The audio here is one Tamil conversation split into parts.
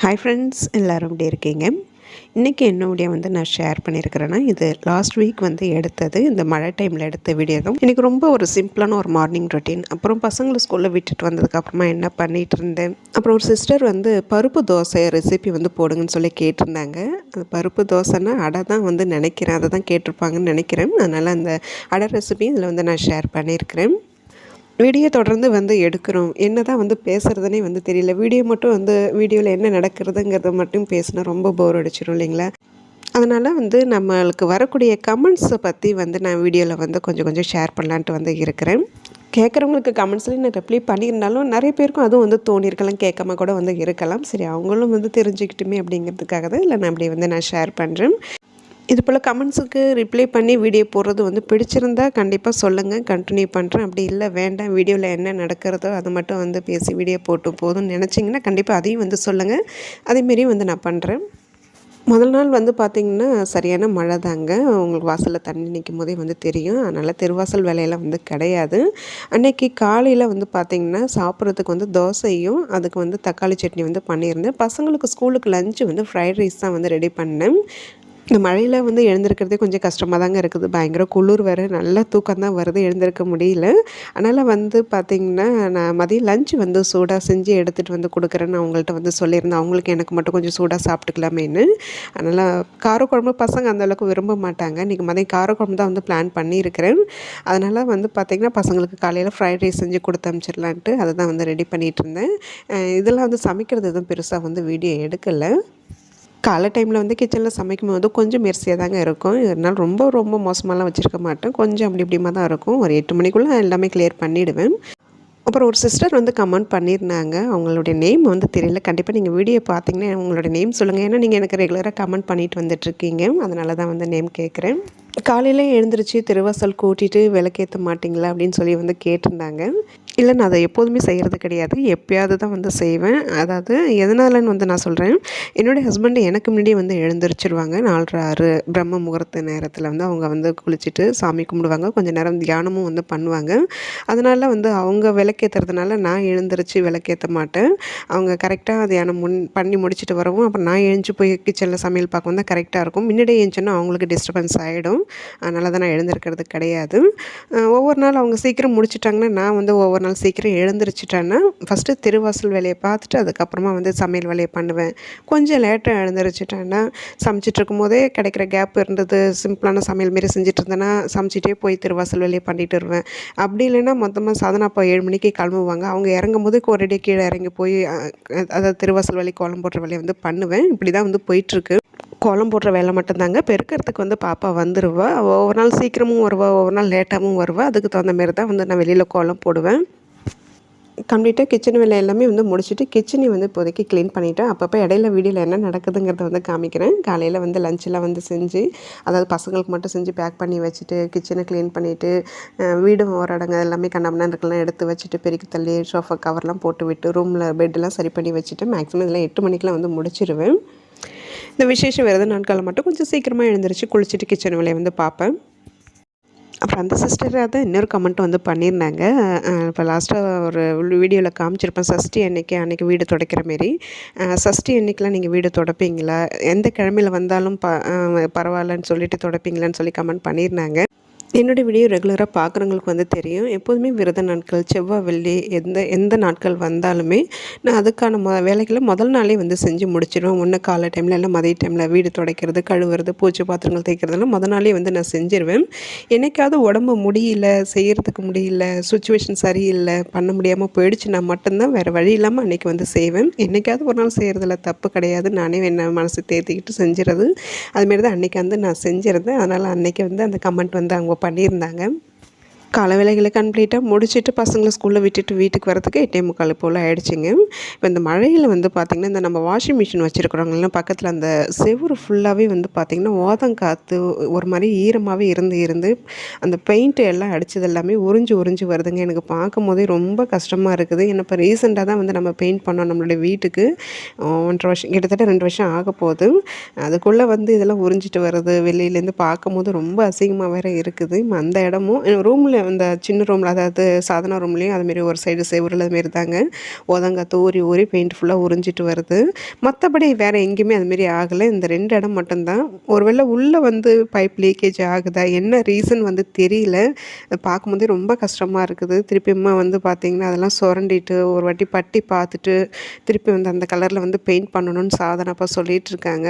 ஹாய் ஃப்ரெண்ட்ஸ் எல்லோரும் எப்படி இருக்கீங்க? இன்றைக்கி என்னுடைய வந்து நான் ஷேர் பண்ணியிருக்கிறேன்னா இது லாஸ்ட் வீக் வந்து எடுத்தது இந்த மழை டைமில் எடுத்த வீடியோ தான். இன்றைக்கி ரொம்ப ஒரு சிம்பிளான ஒரு மார்னிங் ரொட்டீன் அப்புறம் பசங்களை ஸ்கூலில் விட்டுட்டு வந்ததுக்கப்புறமா என்ன பண்ணிகிட்டு இருந்தேன்? அப்புறம் ஒரு சிஸ்டர் வந்து பருப்பு தோசை ரெசிபி வந்து போடுங்கன்னு சொல்லி கேட்டிருந்தாங்க. அது பருப்பு தோசைன்னா அடை தான் வந்து நினைக்கிறேன். அதை தான் கேட்டிருப்பாங்கன்னு நினைக்கிறேன். அதனால் அந்த அடை ரெசிபியும் இதில் வந்து நான் ஷேர் பண்ணியிருக்கிறேன். வீடியோ தொடர்ந்து வந்து எடுக்கிறோம். என்ன தான் வந்து பேசுகிறதுனே வந்து தெரியல. வீடியோ மட்டும் வந்து வீடியோவில் என்ன நடக்கிறதுங்கிறத மட்டும் பேசினா ரொம்ப போர் அடிச்சிடும் இல்லைங்களா? அதனால் வந்து நம்மளுக்கு வரக்கூடிய கமெண்ட்ஸை பற்றி வந்து நான் வீடியோவில் வந்து கொஞ்சம் கொஞ்சம் ஷேர் பண்ணலான்ட்டு வந்து இருக்கிறேன். கேட்குறவங்களுக்கு கமெண்ட்ஸ்லேயும் நான் ரிப்ளை பண்ணியிருந்தாலும் நிறைய பேருக்கும் அதுவும் வந்து தோணியிருக்கலாம். கேட்காம கூட வந்து இருக்கலாம். சரி அவங்களும் வந்து தெரிஞ்சுக்கிட்டுமே அப்படிங்கிறதுக்காக தான் இல்லை நான் அப்படி வந்து நான் ஷேர் பண்ணுறேன் இது போல் கமெண்ட்ஸுக்கு ரிப்ளை பண்ணி வீடியோ போடுறது வந்து பிடிச்சிருந்தா கண்டிப்பாக சொல்லுங்கள் கண்டினியூ பண்ணுறேன் அப்படி இல்லை வேண்டாம். வீடியோவில் என்ன நடக்கிறதோ அதை மட்டும் வந்து பேசி வீடியோ போட்டு போதும்னு நினச்சிங்கன்னா கண்டிப்பாக அதையும் வந்து சொல்லுங்கள் அதேமாரி வந்து நான் பண்ணுறேன் முதல் நாள் வந்து பார்த்திங்கன்னா சரியான மழை தாங்க. உங்களுக்கு வாசலில் தண்ணி நிற்கும் போதே வந்து தெரியும். அதனால் தெருவாசல் வேலையெல்லாம் வந்து கிடையாது. அன்றைக்கி காலையில் வந்து பார்த்திங்கன்னா சாப்பிட்றதுக்கு வந்து தோசையும் அதுக்கு வந்து தக்காளி சட்னி வந்து பண்ணியிருந்தேன். பசங்களுக்கு ஸ்கூலுக்கு லஞ்சு வந்து ஃப்ரைட் ரைஸ் தான் வந்து ரெடி பண்ணேன். இந்த மழையில் வந்து எழுந்திருக்கிறதே கொஞ்சம் கஷ்டமாக தாங்க இருக்குது. பயங்கர குளிர் வேறு நல்ல தூக்கம் தான் வருது எழுந்திருக்க முடியல. அதனால் வந்து பார்த்திங்கன்னா நான் மதியம் லஞ்ச் வந்து சூடாக செஞ்சு எடுத்துகிட்டு வந்து கொடுக்குறேன்னு அவங்கள்ட்ட வந்து சொல்லியிருந்தேன். அவங்களுக்கு எனக்கு மட்டும் கொஞ்சம் சூடாக சாப்பிட்டுக்கலாமேன்னு. அதனால் காரக்குழம்பு பசங்க அந்தளவுக்கு விரும்ப மாட்டாங்க. இன்றைக்கி மதியம் காரக்குழம்பு தான் வந்து பிளான் பண்ணியிருக்கிறேன். அதனால் வந்து பார்த்திங்கன்னா பசங்களுக்கு காலையில் ஃப்ரைட் ரைஸ் செஞ்சு கொடுத்து அனுப்பிச்சிடலான்ட்டு அதை தான் வந்து ரெடி பண்ணிகிட்டு இருந்தேன். இதெல்லாம் வந்து சமைக்கிறது எதுவும் பெருசாக வந்து வீடியோ எடுக்கலை. காலை டைமில் வந்து கிச்சனில் சமைக்கும் போது கொஞ்சம் மெர்சியாக தாங்க இருக்கும். இதனால் ரொம்ப ரொம்ப மோசமாலாம் வச்சுருக்க மாட்டேன். கொஞ்சம் அப்படி இப்படிமா தான் இருக்கும். ஒரு எட்டு மணிக்குள்ளே எல்லாமே கிளியர் பண்ணிவிடுவேன் அப்புறம் ஒரு சிஸ்டர் வந்து கமெண்ட் பண்ணியிருந்தாங்க. அவங்களுடைய நேம் வந்து தெரியல. கண்டிப்பாக நீங்கள் வீடியோ பார்த்தீங்கன்னா உங்களோட நேம் சொல்லுங்கள் ஏன்னா நீங்கள் எனக்கு ரெகுலராக கமெண்ட் பண்ணிட்டு வந்துட்டுருக்கீங்க அதனால தான் வந்து நேம் கேட்குறேன் காலையில் எழுந்திரிச்சு திருவாசல் கூட்டிகிட்டு விளக்கேற்ற மாட்டிங்களா அப்படின்னு சொல்லி வந்து கேட்டிருந்தாங்க. இல்லை நான் அதை எப்போதுமே செய்கிறது கிடையாது. எப்பயாவது தான் வந்து செய்வேன். அதாவது எதனாலன்னு வந்து நான் சொல்கிறேன் என்னுடைய ஹஸ்பண்டு எனக்கு முன்னாடியே வந்து எழுந்திரிச்சிருவாங்க. நாலரை ஆறு பிரம்ம முகூர்த்த நேரத்தில் வந்து அவங்க வந்து குளிச்சுட்டு சாமி கும்பிடுவாங்க. கொஞ்சம் நேரம் தியானமும் வந்து பண்ணுவாங்க. அதனால் வந்து அவங்க விளக்கேற்றுறதுனால நான் எழுந்திரிச்சு விளக்கேற்ற மாட்டேன். அவங்க கரெக்டாக தியானம் முன் பண்ணி முடிச்சுட்டு வரவும் அப்புறம் நான் எழுந்து போய் கிச்சனில் சமையல் பார்க்க வந்தால் கரெக்டாக இருக்கும். முன்னாடியே எழுந்துச்சுன்னா அவங்களுக்கு டிஸ்டர்பன்ஸ் ஆகிடும் அதனால தான் நான் எழுந்திருக்கிறது கிடையாது. ஒவ்வொரு நாள் அவங்க சீக்கிரம் முடிச்சிட்டாங்கன்னா நான் வந்து ஒவ்வொரு நாள் சீக்கிரம் எழுந்திரிச்சிட்டேன்னா ஃபஸ்ட்டு திருவாசல் வேலையை பார்த்துட்டு அதுக்கப்புறமா வந்து சமையல் வேலையை பண்ணுவேன். கொஞ்சம் லேட்டாக எழுந்திரிச்சிட்டேன்னா சமைச்சிட்டு இருக்கும் போதே கிடைக்கிற கேப் இருந்தது. சிம்பிளான சமையல் மாரி செஞ்சுட்டு இருந்தேன்னா சமைச்சிட்டே போய் திருவாசல் வேலையை பண்ணிட்டு வருவேன். அப்படி இல்லைன்னா மொத்தமாக சாதனா அப்போ ஏழு மணிக்கு கிளம்புவாங்க. அவங்க இறங்கும் போது ஒரேடியே கீழே இறங்கி போய் அதாவது திருவாசல் வேலை கோலம் போடுற வேலையை வந்து பண்ணுவேன். இப்படி தான் வந்து போயிட்டுருக்கு கோலம் போடுற வேலை மட்டும்தாங்க. பெருக்கிறதுக்கு வந்து பாப்பா வந்துடுவா ஒவ்வொரு நாள் சீக்கிரமும் வருவா ஒவ்வொரு நாள் லேட்டாகவும் வருவா. அதுக்கு தகுந்த மாரி தான் வந்து நான் வெளியில் கோலம் போடுவேன். கம்ப்ளீட்டாக கிச்சன் வேலை எல்லாமே வந்து முடிச்சுட்டு கிச்சனை வந்து இப்போதைக்கு க்ளீன் பண்ணிவிட்டேன் அப்பப்போ இடையில வீடியோவில் என்ன நடக்குதுங்கிறத வந்து காமிக்கிறேன். காலையில் வந்து லஞ்செலாம் வந்து செஞ்சு அதாவது பசங்களுக்கு மட்டும் செஞ்சு பேக் பண்ணி வச்சுட்டு கிச்சனை க்ளீன் பண்ணிவிட்டு வீடும் ஓரடங்க எல்லாமே கண்ணாமண்ணாருக்கெல்லாம் எடுத்து வச்சுட்டு பெருக்கி தள்ளி ஷோஃபா கவர்லாம் போட்டு விட்டு ரூமில் பெட்டெல்லாம் சரி பண்ணி வச்சுட்டு மேக்ஸிமம் இதெல்லாம் எட்டு மணிக்கெலாம் வந்து முடிச்சிருவேன். இந்த விசேஷ விரத நாட்களில் மட்டும் கொஞ்சம் சீக்கிரமாக எழுந்திரிச்சு குளிச்சுட்டு கிச்சன் வேலையை வந்து பார்ப்பேன். அப்புறம் அந்த சிஸ்டராக தான் இன்னொரு கமெண்ட் வந்து பண்ணியிருந்தாங்க. இப்போ லாஸ்ட்டாக ஒரு வீடியோவில் காமிச்சிருப்பேன். சஷ்டி அன்னைக்கு அன்றைக்கி வீடு துடைக்கிற மாரி. சஷ்டி அன்னைக்கெலாம் நீங்கள் வீடு துடைப்பீங்களா? எந்த கிழமையில் வந்தாலும் ப பரவாயில்லன்னு சொல்லிட்டு துடைப்பீங்களான்னு சொல்லி கமெண்ட் பண்ணியிருந்தாங்க. என்னுடைய வீடியோ ரெகுலராக பார்க்குறவங்களுக்கு வந்து தெரியும். எப்போதுமே விரத நாட்கள் செவ்வாய் வெள்ளி எந்த எந்த நாட்கள் வந்தாலுமே நான் அதுக்கான மொ வேலைகளை முதல் நாளே வந்து செஞ்சு முடிச்சிடுவேன் ஒன்று காலை டைமில் இல்லை மதிய டைமில் வீடு துடைக்கிறது கழுவுறது பூச்சி பாத்திரங்கள் தேய்க்கிறதுலாம் முதல் நாளே வந்து நான் செஞ்சிருவேன். என்னைக்காவது உடம்பு முடியல செய்கிறதுக்கு முடியல சுச்சுவேஷன் சரியில்லை பண்ண முடியாமல் போயிடுச்சு நான் மட்டும்தான் வேறு வழி இல்லாமல் அன்றைக்கி வந்து செய்வேன். என்றைக்காவது ஒரு நாள் செய்கிறதுல தப்பு கிடையாது. நானே என்ன மனசு தேர்த்திக்கிட்டு செஞ்சுறது. அதுமாரி தான் அன்றைக்கி வந்து நான் செஞ்சுருந்தேன். அதனால் அன்றைக்கி வந்து அந்த கமெண்ட் வந்து அவங்க பண்ணியிருந்தாங்க. கால வேலைகளை கம்ப்ளீட்டாக முடிச்சுட்டு பசங்களை ஸ்கூலில் விட்டுட்டு வீட்டுக்கு வரதுக்கு எட்டே முக்கால் போல் ஆகிடுச்சிங்க இப்போ இந்த மழையில் வந்து பார்த்திங்கன்னா இந்த நம்ம வாஷிங் மிஷின் வச்சுருக்குறவங்கலாம் பக்கத்தில் அந்த செவ்வறு ஃபுல்லாகவே வந்து பார்த்திங்கன்னா ஓதம் காற்று ஒரு மாதிரி ஈரமாகவே இருந்து இருந்து அந்த பெயிண்ட்டு எல்லாம் அடித்தது எல்லாமே உறிஞ்சு உறிஞ்சு வருதுங்க. எனக்கு பார்க்கும் போதே ரொம்ப கஷ்டமாக இருக்குது. ஏன்னா இப்போ ரீசெண்டாக தான் வந்து நம்ம பெயிண்ட் பண்ணோம் நம்மளுடைய வீட்டுக்கு. ஒன்றரை வருஷம் கிட்டத்தட்ட ரெண்டு வருஷம் ஆக போகுது. அதுக்குள்ளே வந்து இதெல்லாம் உறிஞ்சிட்டு வருது வெளியிலேருந்து பார்க்கும் போது ரொம்ப அசிங்கமாக வேறு இருக்குது. அந்த இடமும் ரூமில் அந்த சின்ன ரூமில் அதாவது சாதன ரூம்லேயும் அதுமாரி ஒரு சைடு செவரில் அதுமாரி தாங்க. உதங்கத்தை ஊறி ஊறி பெயிண்ட் ஃபுல்லாக உறிஞ்சிட்டு வருது. மற்றபடி வேறு எங்கேயுமே அதுமாரி ஆகலை. இந்த ரெண்டு இடம் மட்டும்தான். ஒருவேளை உள்ளே வந்து பைப் லீக்கேஜ் ஆகுதா? என்ன ரீசன் வந்து தெரியல. பார்க்கும்போதே ரொம்ப கஷ்டமாக இருக்குது. திருப்பியுமா வந்து பார்த்திங்கன்னா அதெல்லாம் சுரண்டிட்டு ஒரு வாட்டி பட்டி பார்த்துட்டு திருப்பி வந்து அந்த கலரில் வந்து பெயிண்ட் பண்ணணும்னு சாதனப்பா சொல்லிகிட்டு இருக்காங்க.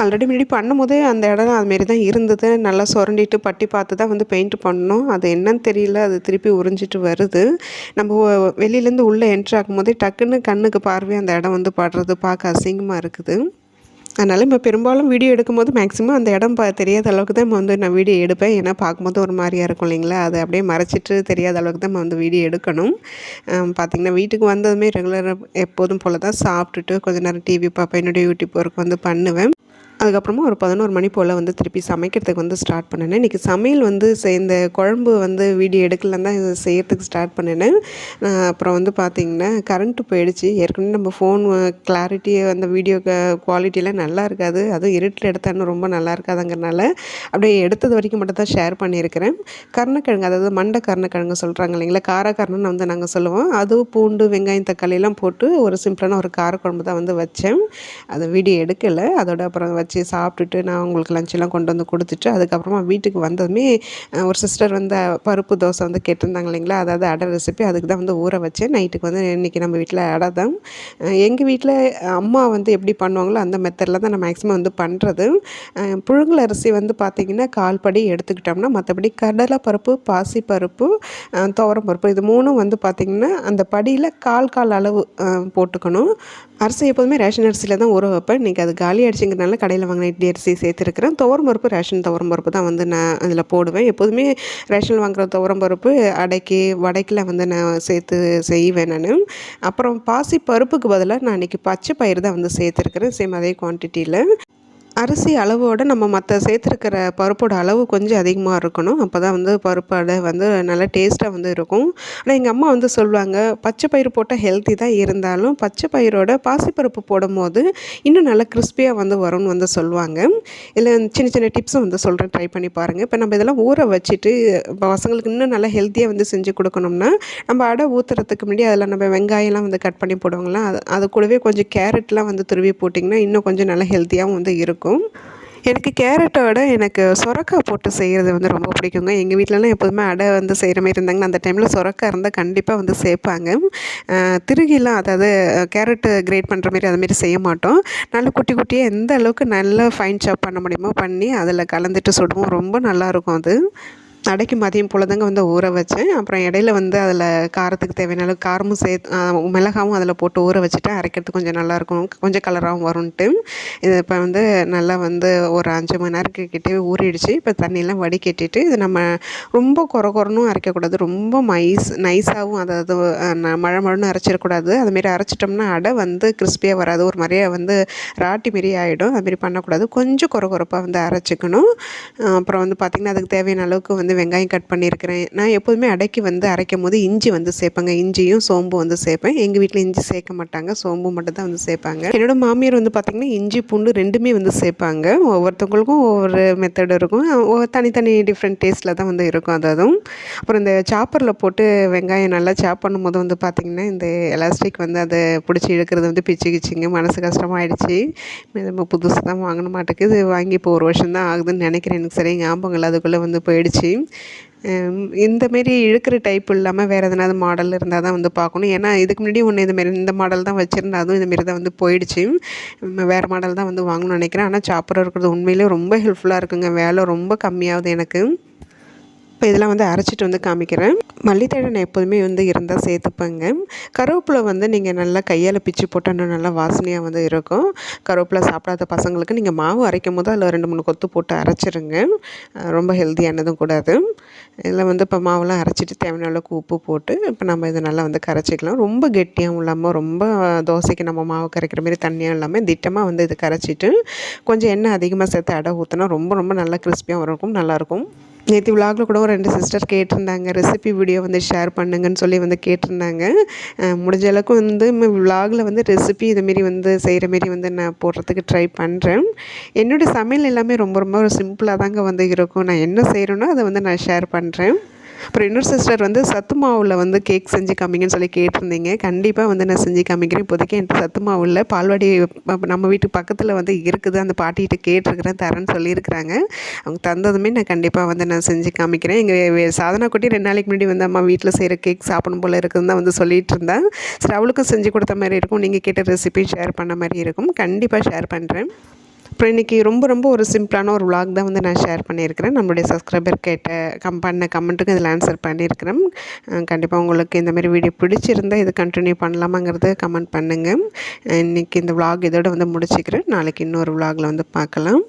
ஆல்ரெடி முன்னாடி பண்ணும்போதே அந்த இடம் அதுமாரி தான் இருந்தது. நல்லா சுரண்டிட்டு பட்டி பார்த்து தான் வந்து பெயிண்ட் பண்ணோம். அது என்னன்னு தெரியல. அது திருப்பி உறிஞ்சிட்டு வருது. நம்ம வெளியிலேருந்து உள்ளே என்ட்ரு ஆகும்போதே டக்குன்னு கண்ணுக்கு பார்வை அந்த இடம் வந்து படுறது பார்க்க அசிங்கமாக இருக்குது. அதனால் இப்போ பெரும்பாலும் வீடியோ எடுக்கும்போது மேக்ஸிமம் அந்த இடம் பா தெரியாத அளவுக்கு தான் வந்து நான் வீடியோ எடுப்பேன். ஏன்னா பார்க்கும்போது ஒரு மாதிரியாக இருக்கும் இல்லைங்களா? அதை அப்படியே மறைச்சிட்டு தெரியாத அளவுக்கு தான் வந்து வீடியோ எடுக்கணும். பார்த்திங்கன்னா வீட்டுக்கு வந்ததுமே ரெகுலராக எப்போதும் போல் தான் சாப்பிட்டுட்டு கொஞ்சம் நேரம் டிவி பார்ப்பேன். என்னுடைய யூடியூப் ஒர்க் வந்து பண்ணுவேன். அதுக்கப்புறமா ஒரு பதினோரு மணி போல் வந்து திருப்பி சமைக்கிறதுக்கு வந்து ஸ்டார்ட் பண்ணினேன் இன்றைக்கி சமையல் வந்து இந்த குழம்பு வந்து வீடியோ எடுக்கலன்னு தான் செய்யறதுக்கு ஸ்டார்ட் பண்ணினேன் அப்புறம் வந்து பார்த்திங்கன்னா கரண்ட்டு போயிடுச்சு. ஏற்கனவே நம்ம ஃபோன் கிளாரிட்டி அந்த வீடியோ குவாலிட்டியெலாம் நல்லா இருக்காது. அதுவும் இருட்டில் எடுத்தாலும் ரொம்ப நல்லா இருக்காதுங்கிறனால அப்படியே எடுத்தது வரைக்கும் மட்டும் தான் ஷேர் பண்ணியிருக்கிறேன். கருணக்கிழங்கு அதாவது மண்டை கருணக்கிழங்கு சொல்கிறாங்க இல்லைங்களா? காரக்கரணம்னு வந்து நாங்கள் சொல்லுவோம். அதுவும் பூண்டு வெங்காயம் தக்காளியெல்லாம் போட்டு ஒரு சிம்பிளான ஒரு காரக்குழம்பு தான் வந்து வச்சேன். அதை வீடியோ எடுக்கலை. அதோட அப்புறம் வச்சு வச்சு சாப்பிட்டுட்டு நான் உங்களுக்கு லஞ்செல்லாம் கொண்டு வந்து கொடுத்துட்டு அதுக்கப்புறமா வீட்டுக்கு வந்ததுமே ஒரு சிஸ்டர் வந்து பருப்பு தோசை வந்து கேட்டிருந்தாங்க இல்லைங்களா? அதாவது அடை ரெசிபி அதுக்கு தான் வந்து ஊற வச்சேன் நைட்டுக்கு வந்து இன்றைக்கி நம்ம வீட்டில் அடை தான். எங்கள் வீட்டில் அம்மா வந்து எப்படி பண்ணுவாங்களோ அந்த மெத்தடில் தான் நான் மேக்ஸிமம் வந்து பண்ணுறது புழுங்கல் அரிசி வந்து பார்த்திங்கன்னா கால் படி எடுத்துக்கிட்டோம்னா மற்றபடி கடலை பருப்பு பாசி பருப்பு துவரம் பருப்பு இது மூணும் வந்து பார்த்திங்கன்னா அந்த படியில் கால் கால் அளவு போட்டுக்கணும். அரிசி எப்போதுமே ரேஷன் அரிசியில் தான் ஊற வைப்பேன். இன்றைக்கி அது காலி அடிச்சுங்கிறனால கடையில் வாங்கின இட்லி அரிசி சேர்த்துருக்கிறேன். துவரம் பருப்பு ரேஷன் துவரம் பருப்பு தான் வந்து நான் அதில் போடுவேன். எப்போதுமே ரேஷன் வாங்குகிற துவரம் பருப்பு அடைக்கி வடைக்கில் வந்து நான் சேர்த்து செய்வேன் நான். அப்புறம் பாசி பருப்புக்கு பதிலாக நான் இன்றைக்கி பச்சை பயிர் தான் வந்து சேர்த்துருக்குறேன். சேம் அதே குவான்டிட்டியில் அரிசி அளவோடு நம்ம மற்ற சேர்த்துருக்கிற பருப்போட அளவு கொஞ்சம் அதிகமாக இருக்கணும். அப்போ தான் வந்து பருப்பு அடை வந்து நல்லா டேஸ்ட்டாக வந்து இருக்கும். ஆனால் எங்கள் அம்மா வந்து சொல்லுவாங்க பச்சை பயிர் போட்டால் ஹெல்த்தி தான் இருந்தாலும் பச்சை பயிரோட பாசிப்பருப்பு போடும் போது இன்னும் நல்லா கிறிஸ்பியாக வந்து வரும்னு வந்து சொல்லுவாங்க. இல்லை சின்ன சின்ன டிப்ஸும் வந்து சொல்கிறேன் ட்ரை பண்ணி பாருங்கள் இப்போ நம்ம இதெல்லாம் ஊற வச்சுட்டு பசங்களுக்கு இன்னும் நல்லா ஹெல்த்தியாக வந்து செஞ்சு கொடுக்கணும்னா நம்ம அடை ஊற்றுறதுக்கு முன்னாடி அதில் நம்ம வெங்காயம்லாம் வந்து கட் பண்ணி போடுவாங்களா அது அது கூடவே கொஞ்சம் கேரட்லாம் வந்து துருவி போட்டிங்கன்னா இன்னும் கொஞ்சம் நல்லா ஹெல்த்தியாகவும் வந்து இருக்கும். இருக்கும். எனக்கு கேரட்டோட எனக்கு சுரக்காய் போட்டு செய்கிறது வந்து ரொம்ப பிடிக்குங்க. எங்கள் வீட்டிலலாம் எப்போதுமே அடை வந்து செய்கிற மாதிரி இருந்தாங்கன்னா அந்த டைமில் சுரக்காய் இருந்தால் கண்டிப்பாக வந்து சேர்ப்பாங்க. திருகிலாம் அதாவது கேரட்டு கிரேட் பண்ணுற மாதிரி அதுமாரி செய்ய மாட்டோம். நல்ல குட்டி குட்டியாக எந்த அளவுக்கு நல்லா ஃபைன் சாப் பண்ண முடியுமோ பண்ணி அதில் கலந்துட்டு சுடுவோம். ரொம்ப நல்லாயிருக்கும் அது. அடைக்கு மதியம் போல் தாங்க வந்து ஊற வச்சேன். அப்புறம் இடையில வந்து அதில் காரத்துக்கு தேவையான அளவு காரமும் சேர்த்து மிளகாவும் அதில் போட்டு ஊற வச்சுட்டு அரைக்கிறதுக்கு கொஞ்சம் நல்லாயிருக்கும் கொஞ்சம் கலராகவும் வரும்ன்ட்டு. இது இப்போ வந்து நல்லா வந்து ஒரு அஞ்சு மணி நேரத்துக்கு கிட்டே ஊறிடுச்சு. இப்போ தண்ணியெல்லாம் வடிகட்டிட்டு இது நம்ம ரொம்ப குறை குறனும் அரைக்கக்கூடாது. ரொம்ப மைஸ் நைஸாகவும் அதாவது மழை மழைன்னு அரைச்சிடக்கூடாது. அதுமாரி அரைச்சிட்டோம்னா அடை வந்து கிறிஸ்பியாக வராது. ஒரு மாதிரியே வந்து ராட்டி மாரி ஆகிடும் அதுமாரி பண்ணக்கூடாது. கொஞ்சம் குறை குறைப்பாக வந்து அரைச்சிக்கணும். அப்புறம் வந்து பார்த்திங்கன்னா அதுக்கு தேவையான அளவுக்கு வந்து வந்து வெங்காயம் கட் பண்ணியிருக்கிறேன். நான் எப்போதுமே அடைக்கி வந்து அரைக்கும் போது இஞ்சி வந்து சேர்ப்பேங்க. இஞ்சியும் சோம்பு வந்து சேர்ப்பேன். எங்கள் வீட்டில் இஞ்சி சேர்க்க மாட்டாங்க. சோம்பு மட்டும் தான் வந்து சேர்ப்பாங்க. என்னோட மாமியார் வந்து பார்த்திங்கன்னா இஞ்சி பூண்டு ரெண்டுமே வந்து சேர்ப்பாங்க. ஒவ்வொருத்தவங்களுக்கும் ஒவ்வொரு மெத்தட் இருக்கும். தனித்தனி டிஃப்ரெண்ட் டேஸ்ட்டில் தான் வந்து இருக்கும் அது அதுவும். அப்புறம் இந்த சாப்பரில் போட்டு வெங்காயம் நல்லா சாப் பண்ணும்போது வந்து பார்த்திங்கன்னா இந்த எலாஸ்டிக் வந்து அதை பிடிச்சி இழுக்கிறது வந்து பிச்சு கிச்சிங்க. மனசு கஷ்டமாயிடுச்சு. நம்ம புதுசு தான் வாங்கின மாட்டேங்குது இது வாங்கி இப்போ ஒரு வருஷம் தான் ஆகுதுன்னு நினைக்கிறேன். எனக்கு சரி ஞாபகம் இல்லை. அதுக்குள்ளே வந்து போயிடுச்சு. இந்தமாரி இழுக்கிற டைப் இல்லாமல் வேறு எதனாவது மாடல் இருந்தால் தான் வந்து பார்க்கணும். ஏன்னா இதுக்கு முன்னாடி ஒன்று இதுமாரி இந்த மாடல் தான் வச்சுருந்தா அதுவும் இதுமாரி தான் வந்து போயிடுச்சு. வேறு மாடல் தான் வந்து வாங்கணும்னு நினைக்கிறேன். ஆனால் சாப்பராக இருக்கிறது உண்மையிலே ரொம்ப ஹெல்ப்ஃபுல்லாக இருக்குங்க. வேலை ரொம்ப கம்மியாகுது எனக்கு. இப்போ இதெல்லாம் வந்து அரைச்சிட்டு வந்து காமிக்கிறேன். மல்லித்தழை நான் எப்போதுமே வந்து இருந்தால் சேர்த்துப்பேங்க. கருவேப்பிலை வந்து நீங்கள் நல்லா கையால் பிச்சு போட்டால் இன்னும் நல்லா வாசனையாக வந்து இருக்கும். கருவேப்பிலை சாப்பிடாத பசங்களுக்கு நீங்கள் மாவு அரைக்கும் போது அதில் ரெண்டு மூணு கொத்து போட்டு அரைச்சிருங்க. ரொம்ப ஹெல்த்தியானதும் கூடாது. இதில் வந்து இப்போ மாவுலாம் அரைச்சிட்டு தேவையான அளவுக்கு உப்பு போட்டு இப்போ நம்ம இதை நல்லா வந்து கரைச்சிக்கலாம். ரொம்ப கெட்டியாகவும் இல்லாமல் ரொம்ப தோசைக்கு நம்ம மாவு கரைக்கிற மாதிரி தண்ணியாக இல்லாமல் திட்டமாக வந்து இது கரைச்சிட்டு கொஞ்சம் எண்ணெய் அதிகமாக சேர்த்து அடை ஊற்றினா ரொம்ப ரொம்ப நல்லா கிறிஸ்பியாக இருக்கும் நல்லாயிருக்கும் நேற்று விலாகில் கூட ஒரு ரெண்டு சிஸ்டர் கேட்டிருந்தாங்க. ரெசிபி வீடியோ வந்து ஷேர் பண்ணுங்கன்னு சொல்லி வந்து கேட்டிருந்தாங்க. முடிஞ்ச அளவுக்கு வந்து விலாகில் வந்து ரெசிபி இதுமாரி வந்து செய்கிற மாரி வந்து நான் போடுறதுக்கு ட்ரை பண்ணுறேன் என்னுடைய சமையல் எல்லாமே ரொம்ப ரொம்ப சிம்பிளாக தாங்க வந்து இருக்கும். நான் என்ன செய்கிறேனோ அதை வந்து நான் ஷேர் பண்ணுறேன் அப்புறம் இன்னொரு சிஸ்டர் வந்து சத்து மாவில் வந்து கேக் செஞ்சு காமிங்கன்னு சொல்லி கேட்டிருந்தீங்க. கண்டிப்பாக வந்து நான் செஞ்சு காமிக்கிறேன். இப்போதைக்கு என்கிட்ட சத்து மாவு இல்லை பால்வாடி நம்ம வீட்டு பக்கத்தில் வந்து இருக்குது. அந்த பாட்டிகிட்ட கேட்டிருக்கிறேன். தரேன்னு சொல்லியிருக்கிறாங்க. அவங்க தந்ததுமே நான் கண்டிப்பாக வந்து நான் செஞ்சு காமிக்கிறேன். எங்கள் சாதனா குட்டி ரெண்டு நாளைக்கு முன்னாடி வந்து அம்மா வீட்டில் செய்கிற கேக் சாப்பிடணும் போல் இருக்குதுன்னு தான் வந்து சொல்லிட்டு இருந்தேன் சரி அவளுக்கும் செஞ்சு கொடுத்த மாதிரி இருக்கும். நீங்கள் கேட்ட ரெசிபியும் ஷேர் பண்ண மாதிரி இருக்கும். கண்டிப்பாக ஷேர் பண்ணுறேன் அப்புறம் இன்றைக்கி ரொம்ப ரொம்ப ஒரு சிம்பிளான ஒரு விளாக் தான் வந்து நான் ஷேர் பண்ணியிருக்கிறேன். நம்மளுடைய சப்ஸ்கிரைபர் கேட்ட கம் பண்ண கமெண்ட்டுக்கு இதில் ஆன்சர் பண்ணியிருக்கிறேன். கண்டிப்பாக உங்களுக்கு இந்தமாரி வீடியோ பிடிச்சிருந்தா இது கண்டினியூ பண்ணலாமாங்கிறத கமெண்ட் பண்ணுங்கள் இன்றைக்கி இந்த விளாக் இதோட வந்து முடிச்சுக்கிறேன். நாளைக்கு இன்னொரு விளாகில் வந்து பார்க்கலாம்.